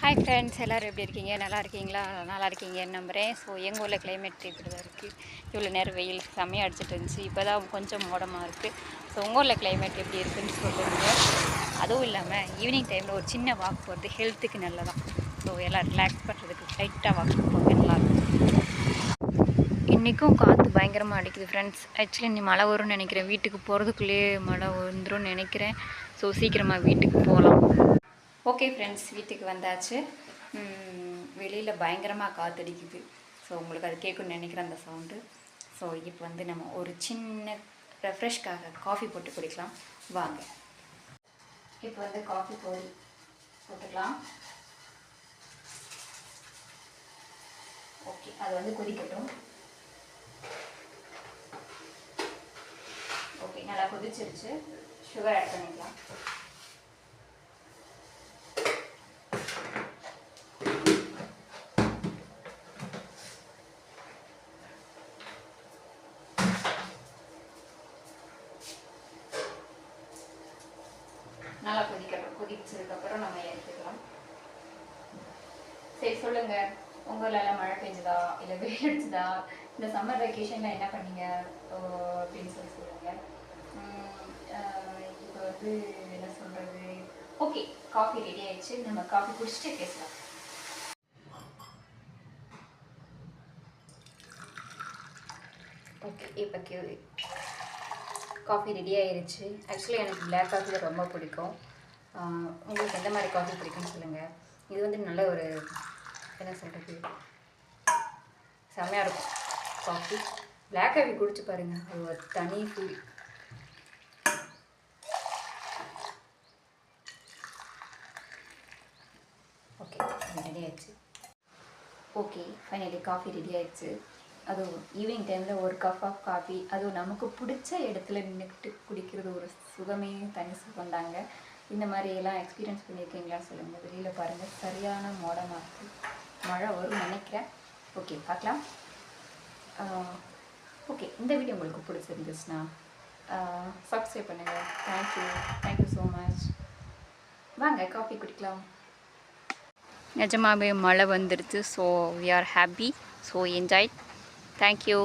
Hi friends எல்லோரும் எப்படி இருக்கீங்க? நல்லா இருக்கீங்களா? நல்லா இருக்கீங்கன்னு நம்புகிறேன் ஸோ எங்கள் ஊரில் கிளைமேட் இப்படி தான் இருக்குது இவ்வளோ நேரம் வெயில் செம்மையாக அடிச்சிட்டு இருந்துச்சு. இப்போ தான் கொஞ்சம் மோடமாக இருக்குது ஸோ உங்கள் ஊரில் கிளைமேட் எப்படி இருக்குன்னு சொல்லுங்க. அதுவும் இல்லாமல் ஈவினிங் டைமில் ஒரு சின்ன வாக் போகிறது ஹெல்த்துக்கு நல்லதான். ஸோ எல்லாம் ரிலாக்ஸ் பண்ணுறதுக்கு லைட்டாக வாக் போக நல்லாயிருக்கும் இன்றைக்கும் காற்று பயங்கரமாக அடிக்குது ஃப்ரெண்ட்ஸ் ஆக்சுவலி நீ மழை வரும்னு நினைக்கிறேன். வீட்டுக்கு போகிறதுக்குள்ளேயே மழை வந்துடும் நினைக்கிறேன். ஸோ சீக்கிரமாக வீட்டுக்கு போகலாம். ஓகே ஃப்ரெண்ட்ஸ் வீட்டுக்கு வந்தாச்சு. வெளியில் பயங்கரமாக காற்றடிக்குது ஸோ உங்களுக்கு அது கேட்கணும்னு நினைக்கிறேன் அந்த சவுண்டு ஸோ இப்போ வந்து நம்ம ஒரு சின்ன ரெஃப்ரெஷ்காக காஃபி போட்டு குடிக்கலாம். வாங்க. இப்போ வந்து காஃபி போடி போட்டுக்கலாம். ஓகே அது வந்து கொதிக்கட்டும். ஓகே நல்லா கொதிச்சிருச்சு. சுகர் ஆட் பண்ணிக்கலாம். நல்லா கொதிக்கட்டும் கொதிச்சதுக்கப்புறம் நம்ம எடுத்துக்கலாம். சரி சொல்லுங்க. உங்க மழை பெஞ்சுதா? இல்லை வெயில் அடிச்சுதா? இந்த சம்மர் வெக்கேஷனில் என்ன பண்ணீங்க? ஓ, அப்படின்னு சொல்லி சொல்லுங்க. இப்போ வந்து என்ன சொல்றது? ஓகே காஃபி ரெடி ஆயிடுச்சு. நம்ம காஃபி குடிச்சிட்டு பேசலாம். ஓகே இப்போ காஃபி ரெடி ஆயிடுச்சு ஆக்சுவலி எனக்கு பிளாக் காஃபி தான் ரொம்ப பிடிக்கும். உங்களுக்கு எந்த மாதிரி காஃபி பிடிக்கும்னு சொல்லுங்கள் இது வந்து நல்ல ஒரு என்ன சொல்கிறது செம்மையாக இருக்கும் காஃபி பிளாக் காஃபி குடிச்சு பாருங்கள் அது ஒரு தனி ஃபீல் ஓகே ரெடி ஆயிடுச்சு ஓகே ஃபைனலி காஃபி ரெடி ஆயிடுச்சு அதுவும் ஈவினிங் டைமில் ஒரு கப் ஆஃப் காஃபி அதுவும் நமக்கு பிடிச்ச இடத்துல நின்றுக்கிட்டு குடிக்கிறது ஒரு சுகமே தனி சுகம்தாங்க இந்த மாதிரி எல்லாம் எக்ஸ்பீரியன்ஸ் பண்ணியிருக்கீங்களா சொல்லுங்கள் வெளியில் பாருங்கள் சரியான மோடமாக இருக்குது மழை வரும் நினைக்கிறேன். ஓகே பார்க்கலாம். ஓகே இந்த வீடியோ உங்களுக்கு பிடிச்சிருந்துச்சுன்னா சப்ஸ்கிரைப் பண்ணுங்கள் thank you thank you so much வாங்க காஃபி குடிக்கலாம். நிஜமாவே மழை வந்துடுச்சு so we are happy so enjoy thank you